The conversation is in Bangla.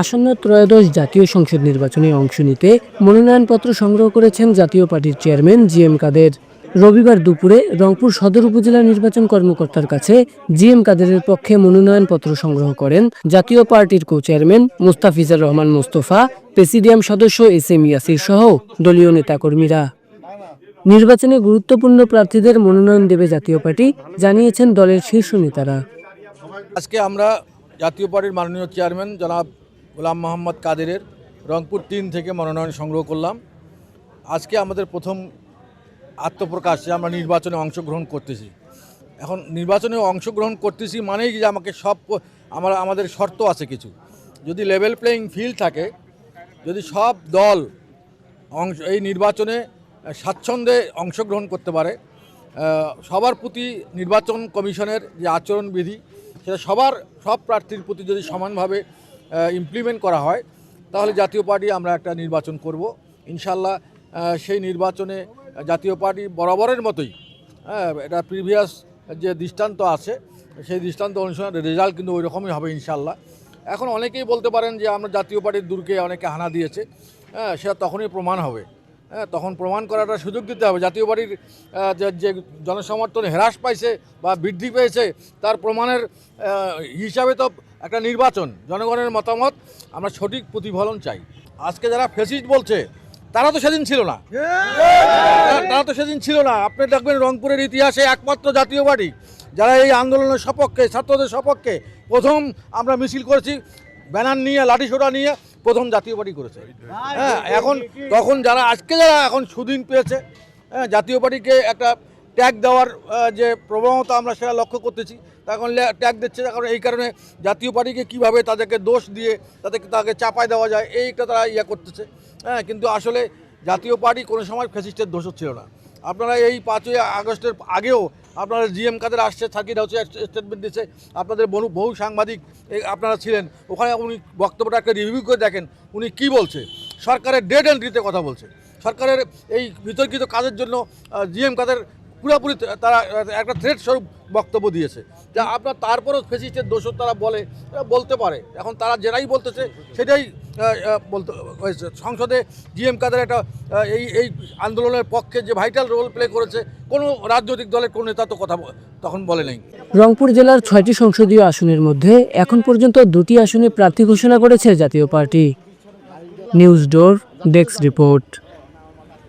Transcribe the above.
আসন্ন ত্রয়োদশ জাতীয় সংসদ নির্বাচনে অংশ নিতে মনোনয়নপত্র সংগ্রহ করেছেন জাতীয় পার্টির চেয়ারম্যান জি এম কাদের। রবিবার দুপুরে রংপুর সদর উপজেলা নির্বাচন কর্মকর্তার কাছে জি এম কাদেরের পক্ষে মনোনয়নপত্র সংগ্রহ করেন জাতীয় পার্টির co chairman Mustafizar Rahman Mostafa, presidium সদস্য এস এম ইয়াসির সহ দলীয় নেতাকর্মীরা। নির্বাচনে গুরুত্বপূর্ণ প্রার্থীদের মনোনয়ন দেবে জাতীয় পার্টি, জানিয়েছেন দলের শীর্ষ নেতারা। আজকে আমরা জাতীয় পার্টির মাননীয় চেয়ারম্যান জনাব গোলাম মোহাম্মদ কাদেরের রংপুর তিন থেকে মনোনয়ন সংগ্রহ করলাম। আজকে আমাদের প্রথম আত্মপ্রকাশ যে আমরা নির্বাচনে অংশগ্রহণ করতেছি। এখন নির্বাচনে অংশগ্রহণ করতেছি মানেই যে আমাকে সব আমার, আমাদের শর্ত আছে কিছু। যদি লেভেল প্লেয়িং ফিল্ড থাকে, যদি সব দল অংশ, এই নির্বাচনে স্বাচ্ছন্দ্যে অংশগ্রহণ করতে পারে সবার প্রতি নির্বাচন কমিশনের যে আচরণবিধি, সেটা সবার, সব প্রার্থীর প্রতি যদি সমানভাবে ইমপ্লিমেন্ট করা হয়, তাহলে জাতীয় পার্টি আমরা একটা নির্বাচন করব। ইনশাল্লাহ সেই নির্বাচনে জাতীয় পার্টি বরাবরের মতোই হ্যাঁ এটা প্রিভিয়াস যে দৃষ্টান্ত আছে, সেই দৃষ্টান্ত অনুসারে রেজাল্ট কিন্তু ওই রকমই হবে ইনশাল্লাহ। এখন অনেকেই বলতে পারেন যে আমরা জাতীয় পার্টির দূরকে অনেকে হানা দিয়েছে হ্যাঁ সেটা তখনই প্রমাণ হবে। তখন প্রমাণ করাটা সুযোগ দিতে হবে। জাতীয় আহ, যে জনসমর্থন হ্রাস পাইছে বা বৃদ্ধি পেয়েছে তার প্রমাণের হিসাবে তো একটা নির্বাচন জনগণের মতামত আমরা সঠিক প্রতিফলন চাই। আজকে যারা ফেসিস্ট বলছে তারা তো সেদিন ছিল না। তারা- তারা তো সেদিন ছিল না। আপনি দেখবেন রংপুরের ইতিহাসে একমাত্র জাতীয় পার্টি যারা এই আন্দোলনের সপক্ষে ছাত্রদের সপক্ষে প্রথম আমরা মিছিল করেছি ব্যানার নিয়ে লাঠিসোটা নিয়ে প্রথম জাতীয় পার্টি করেছে। হ্যাঁ এখন তখন যারা আজকে যারা এখন সুদিন পেয়েছে হ্যাঁ জাতীয় পার্টিকে একটা ট্যাগ দেওয়ার যে প্রবণতা আমরা সেটা লক্ষ্য করতেছি এখন ট্যাগ দিচ্ছে কারণ এই কারণে জাতীয় পার্টিকে কীভাবে তাদেরকে দোষ দিয়ে তাদেরকে তাকে চাপায় দেওয়া যায় এইটা তারা ইয়ে করতেছে। হ্যাঁ কিন্তু আসলে জাতীয় পার্টি কোনো সময় ফ্যাসিস্টের দোষ ছিল না। আপনারা এই পাঁচই আগস্টের আগেও আপনারা জিএম কাদের আসছে সাকির হাউসে স্টেটমেন্ট দিচ্ছে আপনাদের বহু বহু সাংবাদিক আপনারা ছিলেন। ওখানে উনি বক্তব্যটা একটা রিভিউ করে দেখেন, উনি কি বলছে? সরকারের ডেড এন্ট্রিতে কথা বলছে। সরকারের এই বিতর্কিত কাজের জন্য জিএম কাদের পুরোপুরি তারা, একটা থ্রেট স্বরূপ বক্তব্য দিয়েছে। যা আপনার তারপরও ফেসিস্টের দোষও তারা বলে, বলতে পারে। এখন তারা যেটাই বলতেছে, সেটাই বলতে হয়েছে সংসদে জিএম কাদের একটা এই এই আন্দোলনের পক্ষে যে ভাইটাল রোল প্লে করেছে, কোনো রাজনৈতিক দলের কোনো নেতা তো কথা তখন বলে নাই। রংপুর জেলার ছয়টি সংসদীয় আসনের মধ্যে এখন পর্যন্ত দুটি আসনে প্রার্থী ঘোষণা করেছে Jatiya party. News door, desk report.